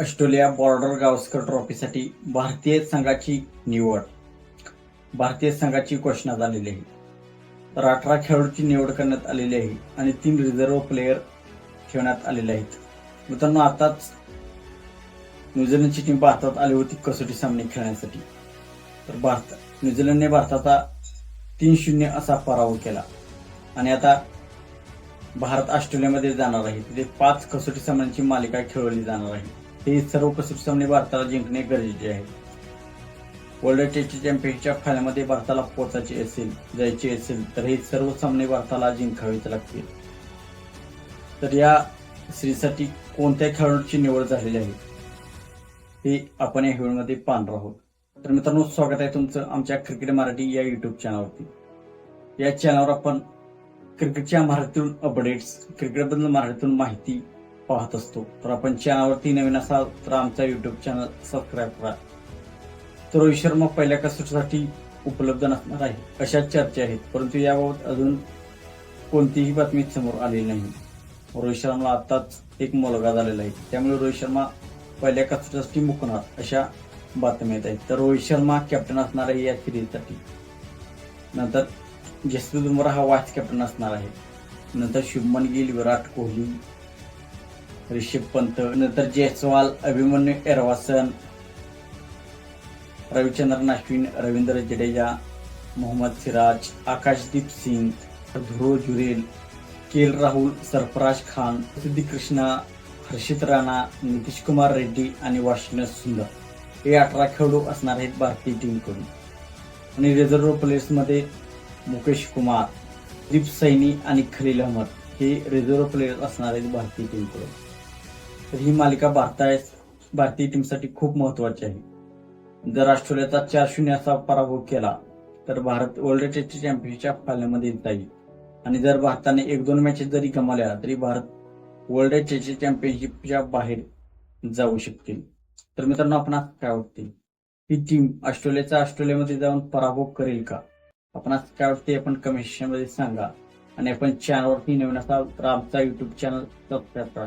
Australia border Gavaskar ट्रॉफीसाठी भारतीय संघाची निवड. भारतीय संघाची घोषणा झालेली आहे. तर अठरा खेळाडूची निवड करण्यात आलेली आहे आणि तीन रिझर्व्ह प्लेयर ठेवण्यात आलेले आहेत. मित्रांनो आताच न्यूझीलंडची टीम भारतात आली होती कसोटी सामने खेळण्यासाठी. तर भारत न्यूझीलंडने भारताचा तीन शून्य असा पराभव केला. आणि आता भारत ऑस्ट्रेलियामध्ये जाणार आहे. तिथे पाच कसोटी सामन्यांची मालिका खेळवली जाणार आहे. हे सर्व कसोटी सामने भारताला जिंकणे गरजेचे आहे. वर्ल्ड टेस्ट चॅम्पियनशिपच्या फायनलमध्ये भारताला पोचायचे असेल जायचे असेल तर हे सर्व सामने भारताला जिंकावेच लागतील. तर या श्रीसाठी कोणत्या खेळाडूची निवड झालेली आहे? हे आपण या व्हिडिओमध्ये पाहणार आहोत. तर मित्रांनो स्वागत आहे तुमचं आमच्या क्रिकेट मराठी या युट्यूब चॅनलवरती या चॅनलवर आपण क्रिकेटच्या मराठीतून अपडेट्स क्रिकेटबद्दल मराठीतून माहिती पाहत असतो. तर आपण चॅनलवरती नवीन असाल तर आमचा युट्यूब चॅनल सबस्क्राईब करा. तर रोहित शर्मा पहिल्या कसोटीसाठी उपलब्ध नसणार आहे अशा चर्चा आहेत. परंतु याबाबत अजून कोणतीही बातमी समोर आलेली नाही. रोहित शर्माला आताच एक मुलगा झालेला आहे. त्यामुळे रोहित शर्मा पहिल्या कसोटीसाठी मुकणार अशा बातम्या येत आहेत. तर रोहित शर्मा कॅप्टन असणार आहे या सिरीजसाठी नंतर जसप्रीत बुमराह हा वाईस कॅप्टन असणार आहे. नंतर शुभमन गिल विराट कोहली ऋषभ पंत नंतर जयस्वाल अभिमन्यू एरवासन रविचंद्रन अश्विन रवींद्र जडेजा मोहम्मद सिराज आकाशदीप सिंग ध्रुव जुरेल केल राहुल सरफराज खान सिद्धी कृष्णा हर्षित राणा नितीश कुमार रेड्डी आणि वाशिंग सुंदर. हे अठरा खेळाडू असणार आहेत भारतीय टीमकडून. आणि रिझर्व्ह प्लेयर्समध्ये मुकेश कुमार दीप सैनी आणि खलील अहमद हे रिझर्व्ह प्लेयर्स असणार आहेत भारतीय टीमकडून. तर ही मालिका भारता भारतीय टीमसाठी खूप महत्वाची आहे. जर ऑस्ट्रेलियाचा चार शून्य असा पराभव केला तर भारत वर्ल्ड टेस्ट चॅम्पियनशिपच्या फायनलमध्ये येईल आणि जर भारताने एक दोन मॅचेस जरी गमावल्या तरी भारत वर्ल्ड टेस्ट चॅम्पियनशिपच्या बाहेर जाऊ शकतील. तर मित्रांनो आपण काय वाटते? ही टीम ऑस्ट्रेलियाचा ऑस्ट्रेलियामध्ये जाऊन पराभव करेल का? आपण काय वाटते? आपण कमेंटमध्ये सांगा. आणि आपण चॅनलवरती नवीन असाल तर आमचा युट्यूब चॅनल सबस्क्राईब करा.